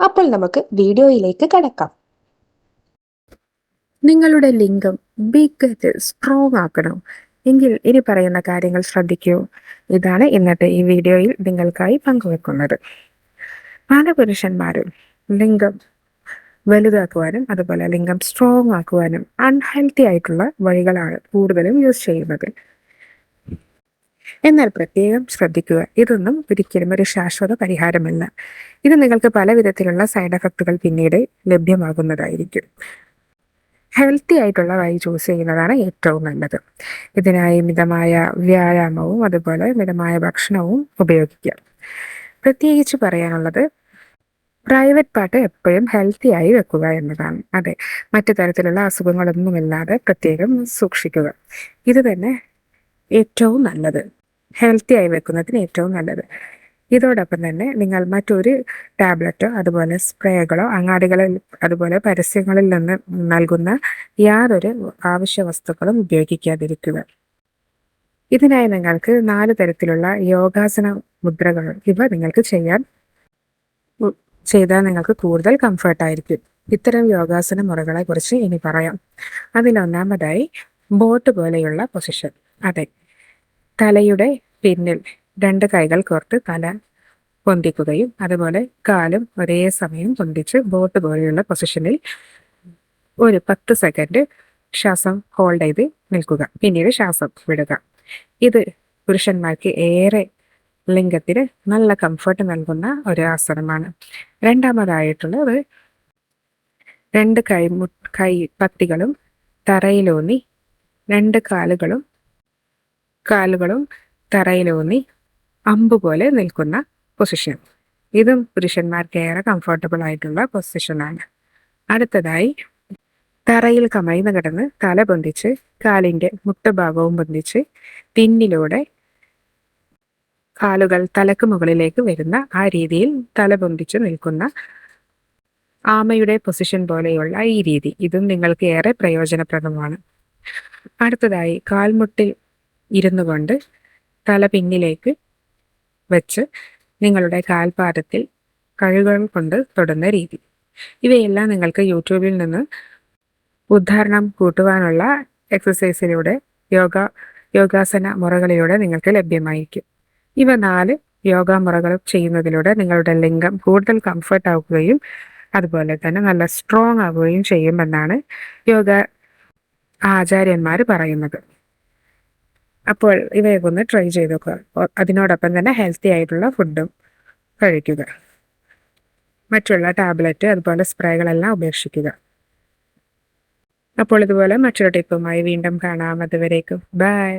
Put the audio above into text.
അപ്പോൾ നമുക്ക് വീഡിയോയിലേക്ക് കടക്കാം. നിങ്ങളുടെ ലിംഗം ബിഗ് സ്ട്രോങ് ആക്കണം. എങ്കിൽ ഇനി പറയുന്ന കാര്യങ്ങൾ ശ്രദ്ധിക്കൂ. ഇതാണ് ഇന്നത്തെ ഈ വീഡിയോയിൽ നിങ്ങൾക്കായി പങ്കുവെക്കുന്നത്. പല പുരുഷന്മാരും ലിംഗം വലുതാക്കുവാനും അതുപോലെ ലിംഗം സ്ട്രോങ് ആക്കുവാനും അൺഹെൽത്തി ആയിട്ടുള്ള വഴികളാണ് കൂടുതലും യൂസ് ചെയ്യുന്നത്. എന്നാൽ പ്രത്യേകം ശ്രദ്ധിക്കുക. ഇതൊന്നും ഒരിക്കലും ഒരു ശാശ്വത പരിഹാരമല്ല. ഇത് നിങ്ങൾക്ക് പല വിധത്തിലുള്ള സൈഡ് എഫക്റ്റുകൾ പിന്നീട് ലഭ്യമാകുന്നതായിരിക്കും. ഹെൽത്തി ആയിട്ടുള്ള വഴി ചൂസ് ചെയ്യുന്നതാണ് ഏറ്റവും നല്ലത്. ഇതിനായി മിതമായ വ്യായാമവും അതുപോലെ മിതമായ ഭക്ഷണവും ഉപയോഗിക്കാം പ്രത്യേകിച്ച് പറയാനുള്ളത് പ്രൈവറ്റ് പാർട്ട് എപ്പോഴും ഹെൽത്തി ആയി വെക്കുക എന്നതാണ്. അതെ മറ്റു തരത്തിലുള്ള അസുഖങ്ങളൊന്നുമില്ലാതെ പ്രത്യേകം സൂക്ഷിക്കുക. ഇത് തന്നെ ഏറ്റവും നല്ലത്. ഹെൽത്തി ആയി വെക്കുന്നതിന് ഏറ്റവും നല്ലത്. ഇതോടൊപ്പം തന്നെ നിങ്ങൾ മറ്റൊരു ടാബ്ലറ്റോ അതുപോലെ സ്പ്രേകളോ അങ്ങാടികളിൽ അതുപോലെ പരസ്യങ്ങളിൽ നിന്ന് നൽകുന്ന യാതൊരു ആവശ്യ വസ്തുക്കളും ഉപയോഗിക്കാതിരിക്കുക. ഇതിനായി നിങ്ങൾക്ക് നാല് തരത്തിലുള്ള യോഗാസന മുദ്രകൾ ഇവ നിങ്ങൾക്ക് ചെയ്യാൻ ചെയ്താൽ നിങ്ങൾക്ക് കൂടുതൽ കംഫർട്ടായിരിക്കും ഇത്തരം യോഗാസന മുറകളെ കുറിച്ച് ഇനി പറയാം. അതിലൊന്നാമതായി ബോട്ട് പോലെയുള്ള പൊസിഷൻ. അതെ തലയുടെ പിന്നിൽ രണ്ട് കൈകൾ കോർത്ത് തല പൊന്തിക്കുകയും അതുപോലെ കാലും ഒരേ സമയം പൊന്തിച്ച് ബോട്ട് പോലെയുള്ള പൊസിഷനിൽ ഒരു പത്ത് സെക്കൻഡ് ശ്വാസം ഹോൾഡ് ചെയ്ത് നിൽക്കുക. പിന്നീട് ശ്വാസം വിടുക. ഇത് പുരുഷന്മാർക്ക് ഏറെ ലിംഗത്തിന് നല്ല കംഫർട്ട് നൽകുന്ന ഒരു ആസനമാണ്. രണ്ടാമതായിട്ടുള്ളത് രണ്ട് കൈ കൈ പത്തികളും തറയിലൂന്നി രണ്ട് കാലുകളും കാലുകളും തറയിലൂന്നി അമ്പ് പോലെ നിൽക്കുന്ന പൊസിഷൻ ഇതും പുരുഷന്മാർക്ക് ഏറെ കംഫർട്ടബിൾ ആയിട്ടുള്ള പൊസിഷനാണ് അടുത്തതായി തറയിൽ കമഴ്ന്ന് കിടന്ന് തല പൊന്തിച്ച് കാലിന്റെ മുട്ടഭാഗവും പൊന്തിച്ച് തിന്നിലൂടെ കാലുകൾ തലക്ക് മുകളിലേക്ക് വരുന്ന ആ രീതിയിൽ തല പൊന്തിച്ച് നിൽക്കുന്ന ആമയുടെ പൊസിഷൻ പോലെയുള്ള ഈ രീതി. ഇതും നിങ്ങൾക്ക് ഏറെ പ്രയോജനപ്രദമാണ്. അടുത്തതായി കാൽമുട്ടിൽ ഇരുന്നു കൊണ്ട് തല പിന്നിലേക്ക് വെച്ച് നിങ്ങളുടെ കാൽപാദത്തിൽ കഴുകൾ കൊണ്ട് തൊടുന്ന രീതി. ഇവയെല്ലാം നിങ്ങൾക്ക് യൂട്യൂബിൽ നിന്ന് ഉദ്ധാരണം കൂട്ടുവാനുള്ള എക്സസൈസിലൂടെ യോഗ യോഗാസന മുറകളിലൂടെ നിങ്ങൾക്ക് ലഭ്യമായിരിക്കും. ഇവ നാല് യോഗ മുറകൾ ചെയ്യുന്നതിലൂടെ നിങ്ങളുടെ ലിംഗം കൂടുതൽ കംഫർട്ട് ആവുകയും അതുപോലെ തന്നെ നല്ല സ്ട്രോങ് ആവുകയും ചെയ്യുമെന്നാണ് യോഗ ആചാര്യന്മാർ പറയുന്നത്. അപ്പോൾ ഇവയൊക്കെ ഒന്ന് ട്രൈ ചെയ്ത് നോക്കുക. അതിനോടൊപ്പം തന്നെ ഹെൽത്തി ആയിട്ടുള്ള ഫുഡും കഴിക്കുക. മറ്റുള്ള ടാബ്ലറ്റ് അതുപോലെ സ്പ്രേകളെല്ലാം ഉപേക്ഷിക്കുക. അപ്പോൾ ഇതുപോലെ മറ്റൊരു ടിപ്പുമായി വീണ്ടും കാണാം. അതുവരേക്കും. ബൈ